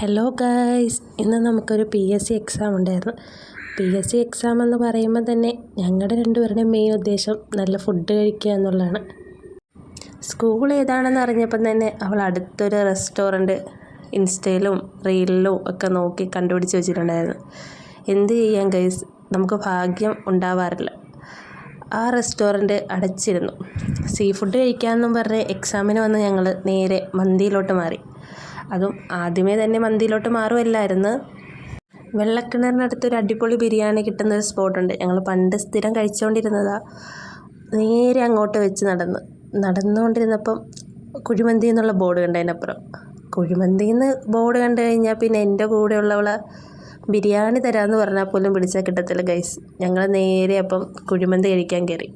Hello guys ഇന്ന് നമുക്കൊരു P S C exam ഉണ്ടായിരുന്നു. പി എസ് സി എക്സാം എന്ന് പറയുമ്പോൾ തന്നെ ഞങ്ങളുടെ രണ്ടുപേരുടെയും മെയിൻ ഉദ്ദേശം നല്ല ഫുഡ് കഴിക്കുക എന്നുള്ളതാണ്. സ്കൂൾ ഏതാണെന്ന് അറിഞ്ഞപ്പം തന്നെ അവൾ അടുത്തൊരു റെസ്റ്റോറന്റ് ഇൻസ്റ്റയിലും റീലിലും ഒക്കെ നോക്കി കണ്ടുപിടിച്ച് വെച്ചിട്ടുണ്ടായിരുന്നു. എന്ത് ചെയ്യാൻ ഗൈസ് നമുക്ക് ഭാഗ്യം ഉണ്ടാവാറില്ല. ആ റെസ്റ്റോറന്റ് അടച്ചിരുന്നു. സീ ഫുഡ് കഴിക്കാമെന്നും പറഞ്ഞ് എക്സാമിന് വന്ന് ഞങ്ങൾ നേരെ മന്തിയിലോട്ട് മാറി. അതും ആദ്യമേ തന്നെ മന്തിയിലോട്ട് മാറുമല്ലായിരുന്നു വെള്ളക്കിണറിനടുത്തൊരു അടിപൊളി ബിരിയാണി കിട്ടുന്ന ഒരു സ്പോട്ടുണ്ട്. ഞങ്ങൾ പണ്ട് സ്ഥിരം കഴിച്ചുകൊണ്ടിരുന്നതാണ് നേരെ അങ്ങോട്ട് വെച്ച് നടന്ന്. നടന്നുകൊണ്ടിരുന്നപ്പം കുഴിമന്തി എന്നുള്ള ബോർഡ് കണ്ടതിനപ്പുറം. കുഴിമന്തി എന്ന് ബോർഡ് കണ്ടു കഴിഞ്ഞാൽ പിന്നെ എന്റെ കൂടെയുള്ളവളെ ബിരിയാണി തരാമെന്ന് പറഞ്ഞാൽ പോലും പിടിച്ചാൽ കിട്ടത്തില്ല ഗൈസ്. ഞങ്ങൾ നേരെ അപ്പം കുഴിമന്തി കഴിക്കാൻ കയറി.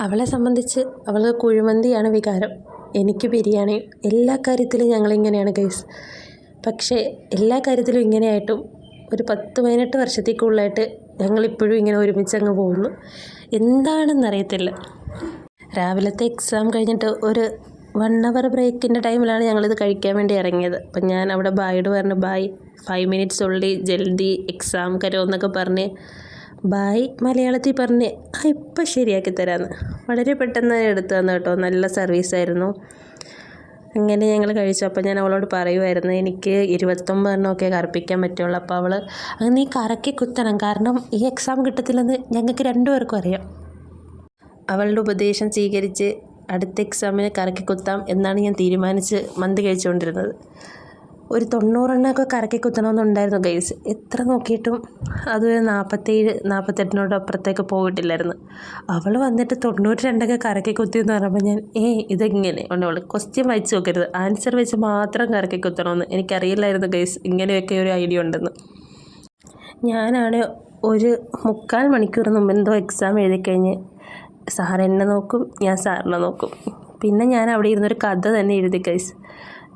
അവളെ സംബന്ധിച്ച് അവൾ കുഴിമന്തിയാണ് വികാരം. എനിക്ക് ബിരിയാണി എല്ലാ കാര്യത്തിലും ഞങ്ങളിങ്ങനെയാണ് ഗൈസ് പക്ഷേ എല്ലാ കാര്യത്തിലും ഇങ്ങനെയായിട്ടും ഒരു പത്ത് പതിനെട്ട് വർഷത്തേക്കുള്ളായിട്ട് ഞങ്ങളിപ്പോഴും ഇങ്ങനെ ഒരുമിച്ച് അങ്ങ് പോകുന്നു. എന്താണെന്നറിയത്തില്ല. രാവിലത്തെ എക്സാം കഴിഞ്ഞിട്ട് ഒരു വൺ അവർ ബ്രേക്കിന്റെ ടൈമിലാണ് ഞങ്ങളിത് കഴിക്കാൻ വേണ്ടി ഇറങ്ങിയത്. അപ്പം ഞാൻ അവിടെ ബായോട് പറഞ്ഞു ബായ് ഫൈവ് മിനിറ്റ്സ് ഉള്ളി ജൽദി എക്സാം കരോ എന്നൊക്കെ പറഞ്ഞ് ബായ് മലയാളത്തിൽ പറഞ്ഞ് ആ ഇപ്പം ശരിയാക്കി തരാമെന്ന് വളരെ പെട്ടെന്ന് എടുത്തു തന്നു കേട്ടോ. നല്ല സർവീസായിരുന്നു അങ്ങനെ ഞങ്ങൾ കഴിച്ചു. അപ്പോൾ ഞാൻ അവളോട് പറയുമായിരുന്നു എനിക്ക് ഇരുപത്തൊമ്പതെണ്ണമൊക്കെ കറപ്പിക്കാൻ പറ്റുള്ളൂ. അപ്പോൾ അവൾ അങ്ങനെ നീ കറക്കി കുത്തണം. കാരണം ഈ എക്സാം കിട്ടത്തില്ലെന്ന് ഞങ്ങൾക്ക് രണ്ടുപേർക്കും അറിയാം. അവളുടെ ഉപദേശം സ്വീകരിച്ച് അടുത്ത എക്സാമിന് കറക്കി കുത്താം എന്നാണ് ഞാൻ തീരുമാനിച്ച് മന്ത് കഴിച്ചുകൊണ്ടിരുന്നത്. ഒരു തൊണ്ണൂറെണ്ണമൊക്കെ കറക്കി കുത്തണമെന്നുണ്ടായിരുന്നു ഗൈസ് എത്ര നോക്കിയിട്ടും അത് നാൽപ്പത്തേഴ് നാൽപ്പത്തെട്ടിനോട് അപ്പുറത്തേക്ക് പോയിട്ടില്ലായിരുന്നു. അവൾ വന്നിട്ട് തൊണ്ണൂറ്റി രണ്ടൊക്കെ കറക്കി കുത്തി എന്ന് പറയുമ്പോൾ ഞാൻ ഏ ഇതെങ്ങനെ? അവൾ ക്വസ്റ്റ്യൻ വായിച്ച് നോക്കരുത്. ആൻസർ വെച്ച് മാത്രം കറക്കി കുത്തണമെന്ന് എനിക്കറിയില്ലായിരുന്നു ഗൈസ് ഇങ്ങനെയൊക്കെ ഒരു ഐഡിയ ഉണ്ടെന്ന്. ഞാനാണ് ഒരു മുക്കാൽ മണിക്കൂർ മുമ്പ് എന്തോ എക്സാം എഴുതിക്കഴിഞ്ഞ് സാർ എന്നെ നോക്കും ഞാൻ സാറിനെ നോക്കും. പിന്നെ ഞാൻ അവിടെ ഇരുന്നൊരു കഥ തന്നെ എഴുതി ഗൈസ്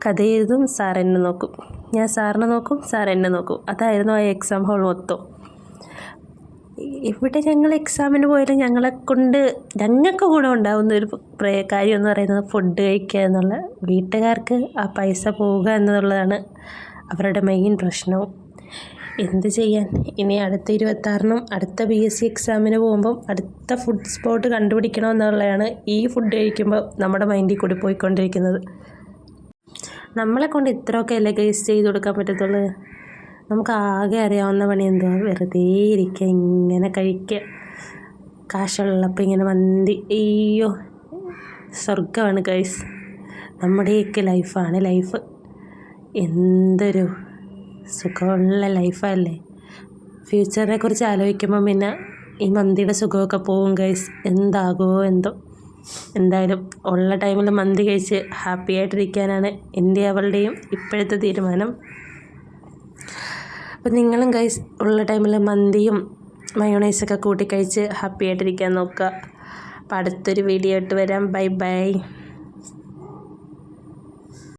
കഥ എഴുതും സാർ എന്നെ നോക്കും. ഞാൻ സാറിനെ നോക്കും സാർ എന്നെ നോക്കും. അതായിരുന്നു ആ എക്സാം ഹോൾ മൊത്തം. ഇവിടെ ഞങ്ങൾ എക്സാമിന് പോയാലും ഞങ്ങളെ കൊണ്ട് ഞങ്ങൾക്ക് കൂടെ ഉണ്ടാകുന്ന ഒരു കാര്യം എന്ന് പറയുന്നത് ഫുഡ് കഴിക്കുക എന്നുള്ള വീട്ടുകാർക്ക് ആ പൈസ പോവുക എന്നുള്ളതാണ് അവരുടെ മെയിൻ പ്രശ്നവും എന്ത് ചെയ്യാൻ? ഇനി അടുത്ത ഇരുപത്താറിനും അടുത്ത ബി എസ് സി എക്സാമിന് പോകുമ്പം അടുത്ത ഫുഡ് സ്പോട്ട് കണ്ടുപിടിക്കണമെന്നുള്ളതാണ് ഈ ഫുഡ് കഴിക്കുമ്പോൾ നമ്മുടെ മൈൻഡിൽ കൂടി പോയിക്കൊണ്ടിരിക്കുന്നത്. നമ്മളെ കൊണ്ട് ഇത്രയൊക്കെ അല്ലേ ഗൈസ് ചെയ്ത് കൊടുക്കാൻ പറ്റത്തുള്ളൂ? നമുക്ക് ആകെ അറിയാവുന്ന പണി എന്തുവാ? വെറുതെ ഇരിക്കുക ഇങ്ങനെ കഴിക്കുക. കാശുള്ളപ്പോൾ ഇങ്ങനെ മന്തി. അയ്യോ സ്വർഗമാണ് ഗൈസ് നമ്മുടെയൊക്കെ ലൈഫാണ് ലൈഫ് എന്തൊരു സുഖമുള്ള ലൈഫല്ലേ ഫ്യൂച്ചറിനെ കുറിച്ച് ആലോചിക്കുമ്പോൾ പിന്നെ ഈ മന്തിയുടെ സുഖമൊക്കെ പോകും ഗൈസ് എന്താകുമോ എന്തോ. എന്തായാലും ഉള്ള ടൈമിൽ മന്തി കഴിച്ച് ഹാപ്പി ആയിട്ടിരിക്കാനാണ് എന്റെ അവളുടെയും ഇപ്പോഴത്തെ തീരുമാനം. അപ്പം നിങ്ങളും ഗൈസ് ഉള്ള ടൈമിൽ മന്തിയും മയോണൈസൊക്കെ കൂട്ടി കഴിച്ച് ഹാപ്പി ആയിട്ടിരിക്കാൻ നോക്കുക. അപ്പം അടുത്തൊരു വീഡിയോ ആയിട്ട് വരാം. Bye bye